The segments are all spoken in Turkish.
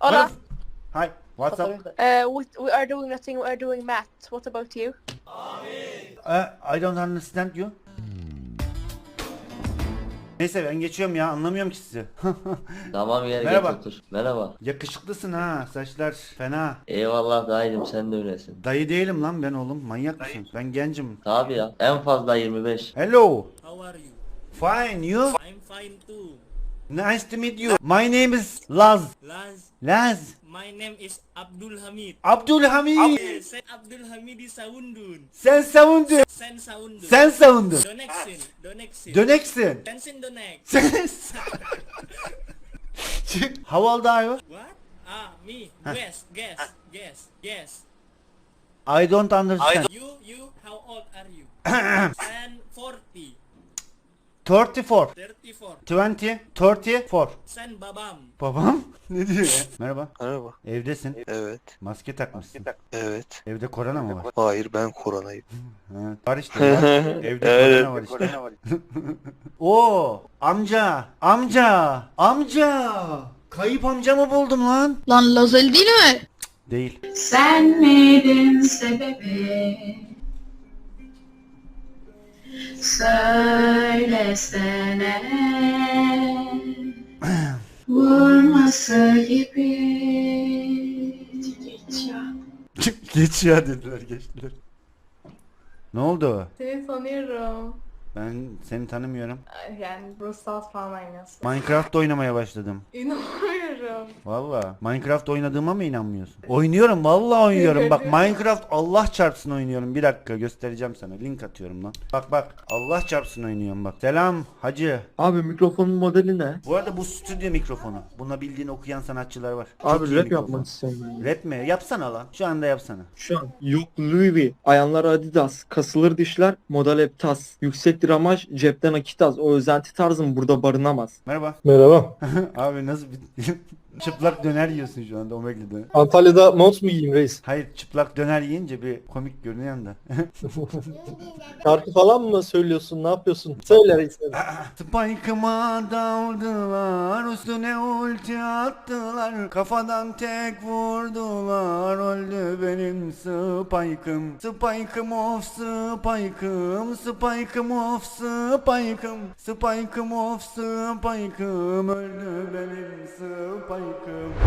Hola. Hi, what's up? Uh, we, we are doing nothing, we are doing math. What about you? Uh, I don't understand you. Neyse ben geçiyorum ya anlamıyorum ki sizi. Tamam gel Merhaba. geç otur. Merhaba. Yakışıklısın ha saçlar fena. Eyvallah dayıcım sen de öylesin. Dayı değilim lan ben oğlum manyak mısın? Ben gencim. Tabi ya en fazla 25. Hello. How are you? Fine you? I'm fine too. Nice to meet you. My name is Laz. Laz, Laz. my name is Abdul Hamid. Abdülhamid. Eh, Sen Abdul Hamidi savundun. Sen savundun. Sen savundun. Sen savundun. Döneksin. Döneksin. Döneksin. Sensin dönek. Sen... How old are you? What? Ah, me. Guess, guess, guess, guess. I don't understand. You, you, how old are you? Sen 40. 34. 34. 20. 34. Sen babam. Babam ne diyor ya? Merhaba. Merhaba. Evdesin. Evet. Maske takmışsın. Evet. Evde korona mı var? Hayır ben koronayım. Ha, var işte. Var. Evde Evet. korona var işte. Oo, amca, amca, amca. Kayıp amcamı buldum lan. Lan Lazeli değil mi? Değil. Sen miydin sebebi? Söylesene Vurması gibi Geç ya. Geç ya dediler geçtiler. Ne oldu? Seni tanıyorum. Ben seni tanımıyorum. Yani Stars falan oynuyorsun. Minecraft oynamaya başladım. İnanmıyorum. Valla. Minecraft oynadığıma mı inanmıyorsun? Oynuyorum vallahi oynuyorum. Bak Minecraft Allah çarpsın oynuyorum. Bir dakika göstereceğim sana. Link atıyorum lan. Bak bak. Allah çarpsın oynuyorum bak. Selam hacı. Abi mikrofonun modeli ne? Bu arada bu stüdyo mikrofonu. Buna bildiğin okuyan sanatçılar var. Abi Çok iyi rap mikrofon. yapmak istiyorum ben. Rap mi? Yapsana lan. Şu anda yapsana. Şu an yok Louis V, ayağlar Adidas, kasılır dişler, model hep tas, yüksek gramaj, cepten akit az. O özenti tarzım burada barınamaz. Merhaba. Merhaba. Abi nasıl bir... çıplak döner yiyorsun şu anda Omegle'de. Antalya'da mont mu giyeyim reis? Hayır çıplak döner yiyince bir komik görünüyor da. Şarkı falan mı söylüyorsun? Ne yapıyorsun? Söyle reis. Spike'ıma daldılar, üstüne ulti attılar, kafadan tek vurdular, öldü benim Spike'ım. Spike'ım of Spike'ım, Spike'ım of Spike'ım, Spike'ım of Spike'ım, öldü benim Spike'ım.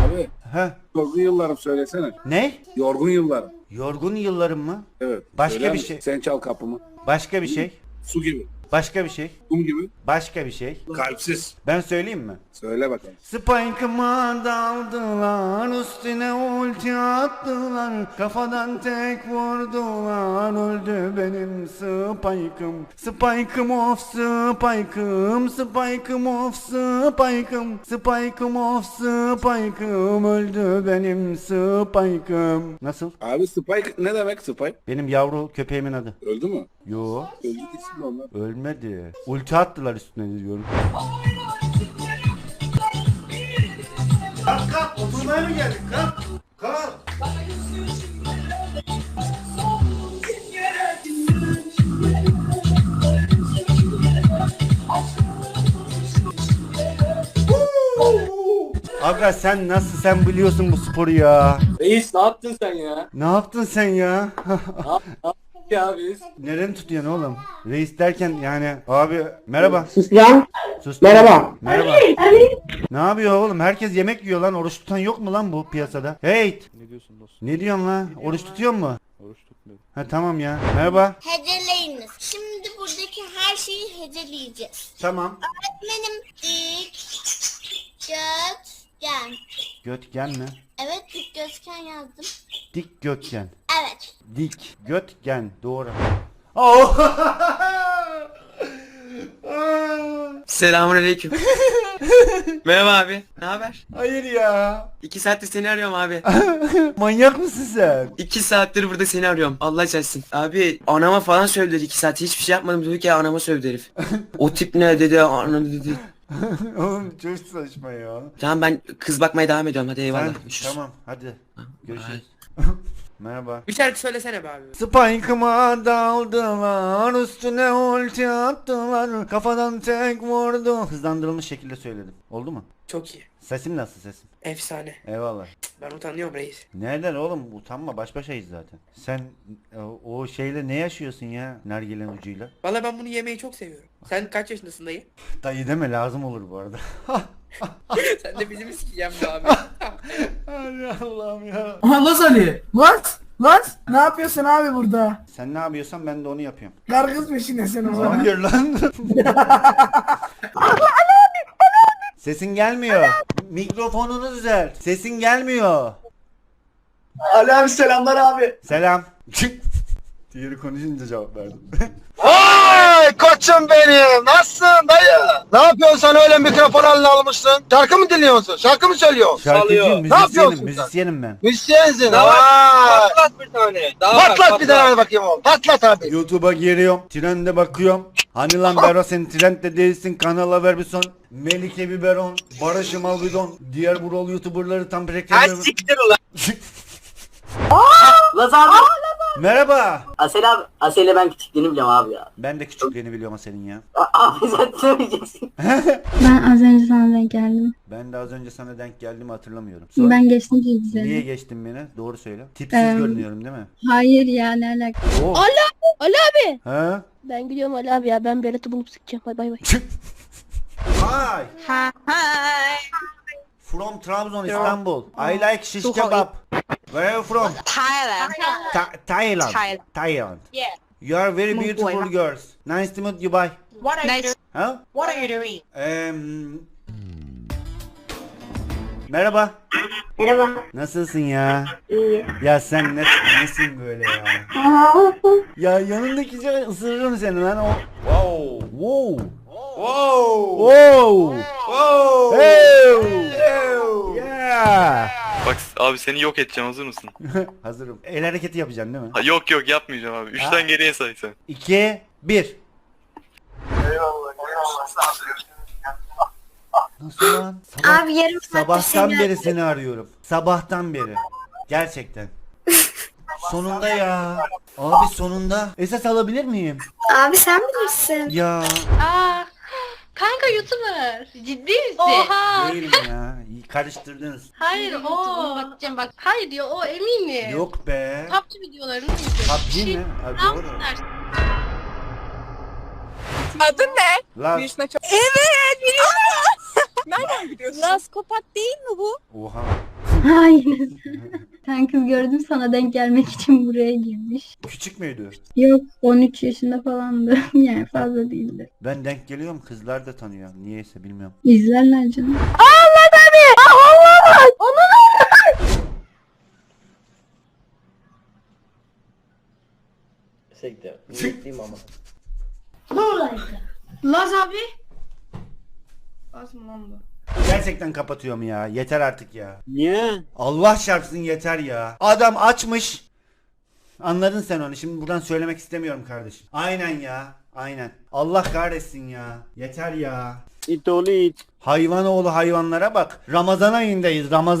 Abi Heh, yorgun yıllarım söylesene. ne? Yorgun yıllarım. Yorgun yıllarım mı? Evet. Başka Söyler bir misin? şey. Sen çal kapımı. Başka bir şey. Su gibi. Başka bir şey. Kum gibi. Başka bir şey. Kalpsiz. Ben söyleyeyim mi? Söyle bakalım. Spike'ıma daldılar, üstüne ulti attılar, kafadan tek vurdular, öldü benim Spike'ım. Spike'ım of Spike'ım, Spike'ım of Spike'ım, Spike'ım of Spike'ım, öldü benim Spike'ım. Nasıl? Abi Spike ne demek Spike? Benim yavru köpeğimin adı. Öldü mü? Yo, Öldü onlar. ölmedi. Ulti attılar üstüne diyorum. Kalk kalk oturmaya mı geldik kalk. Kalk. Aga sen nasıl sen biliyorsun bu sporu ya. Reis ne yaptın sen ya? Ne yaptın sen ya? Ya biz. Nereni tutuyorsun oğlum? Reis derken yani abi merhaba. Sus lan. Sus. Merhaba. Merhaba. Ne yapıyor oğlum? Herkes yemek yiyor lan. Oruç tutan yok mu lan bu piyasada? Hey! Ne diyorsun dostum? Ne diyorsun lan? Oruç tutuyor mu? Oruç tutmuyorum. Ha tamam ya. Merhaba. Heceleyiniz. Şimdi buradaki her şeyi heceleyeceğiz. Tamam. Benim dik, götgen. Götgen mi? Evet dik götgen yazdım. Dik götgen. Dik götgen. Doğru. Oh! Selamünaleyküm. Merhaba abi. Ne haber? Hayır ya. İki saattir seni arıyorum abi. Manyak mısın sen? İki saattir burada seni arıyorum. Allah çarpsın. Abi anama falan sövdü iki saat. Hiçbir şey yapmadım. Dedi ki anama sövdü herif. o tip ne dedi anam dedi. oğlum çok saçma ya. Tamam ben kız bakmaya devam ediyorum. Hadi eyvallah. Sen, Görüşürüz. tamam hadi. Görüşürüz. Merhaba. Bir şarkı söylesene be abi. Spike'ıma daldılar, üstüne ulti attılar, kafadan tek vurdu. Hızlandırılmış şekilde söyledim. Oldu mu? Çok iyi. Sesim nasıl sesim? Efsane. Eyvallah. Ben utanıyorum reis. Nereden oğlum? Utanma baş başayız zaten. Sen e, o şeyle ne yaşıyorsun ya? Nargilenin ucuyla. Valla ben bunu yemeyi çok seviyorum. Sen kaç yaşındasın dayı? Dayı deme lazım olur bu arada. Sen de bizim be abi. Ay Allah'ım ya. Aha Laz Ali. Laz. Laz. Ne yapıyorsun abi burada? Sen ne yapıyorsan ben de onu yapıyorum. Kargız peşindesin o zaman. Hayır lan. Sesin gelmiyor. Mikrofonunu düzelt. Sesin gelmiyor. Ali abi selamlar abi. Selam. Diğeri konuşunca cevap verdim. Vay koçum benim. Nasılsın dayı? Ne yapıyorsun sen öyle mikrofon haline almışsın? Şarkı mı dinliyorsun? Şarkı mı söylüyorsun? Şarkıcıyım, Ne müzisyenim, yapıyorsun müzisyenim ben. Müzisyensin. Daha Vay. Patlat bir tane. Daha Patlat bir tane bakayım oğlum. Patlat abi. YouTube'a giriyorum, trende bakıyorum. Hani lan Bero sen trendde değilsin, kanala ver bir son. Melike Biberon, Barış'ım Albidon, diğer burol YouTuber'ları tam Ha breklemiyorum. siktir ulan. Laz abi. Merhaba. Asel abi. Asel'le ben küçüklüğünü biliyorum abi ya. Ben de küçüklüğünü biliyorum senin ya. Abi sen söyleyeceksin. Ben az önce sana denk geldim. Ben de az önce sana denk geldiğimi hatırlamıyorum. Sor. Ben geçtim ki Niye güzel. geçtin beni? Doğru söyle. Tipsiz Em, görünüyorum değil mi? Hayır ya ne alaka. Oh. Ali Ali abi. Ha? Ben gidiyorum Ali abi ya. Ben Berat'ı bulup sıkacağım. Bay bay bay. Hi. Hi. From Trabzon, Istanbul. I like shish kebab. Where are you from? Thailand. Ta- Thailand. Thailand. Thailand. Yeah. You are very beautiful girls. Nice to meet you. Bye. What are you doing? Huh? What are you doing? Em, Merhaba. Merhaba. Nasılsın ya? İyi. Ya sen ne, nesin böyle ya? Ya yanındaki şey ısırırım seni lan o. Wow. Wow. Wow. Wow. Wow. Hey. Yeah. Abi seni yok edeceğim hazır mısın? Hazırım. El hareketi yapacaksın değil mi? Ha, yok yok yapmayacağım abi. Üçten Ha. geriye say sen. 2 1 Nasıl lan? Sabah, Abi yarım saattir sabahtan seni beri seni arıyorum. Sabahtan beri. Gerçekten. Sonunda ya. Abi sonunda. Esas alabilir miyim? Abi sen bilirsin. Ya. Aa. Kanka YouTuber. Ciddi misin? Oha. Değilim ya. Karıştırdınız. Hayır o. Bakacağım bak. Hayır diyor o eminim. Yok be. PUBG videolarını izliyorum. PUBG mi? Ha, Brawl doğru. Adın ne? Lan. çok... Evet biliyorum. Nereden biliyorsun? Laskopat değil mi bu? Oha. Hayır. Sen kız gördüm sana denk gelmek için buraya girmiş. Küçük müydü? Yok 13 yaşında falandı. Yani fazla değildi. Ben denk geliyorum kızlar da tanıyor. Niyeyse bilmiyorum. İzlerler canım. Sekte. Niyetliyim ama. Laz abi. Az mı lan bu? Gerçekten kapatıyorum ya. Yeter artık ya. Niye? Allah çarpsın yeter ya. Adam açmış. Anladın sen onu. Şimdi buradan söylemek istemiyorum kardeşim. Aynen ya. Aynen. Allah kahretsin ya. Yeter ya. İt oğlu it. Hayvan oğlu hayvanlara bak. Ramazan ayındayız. Ramazan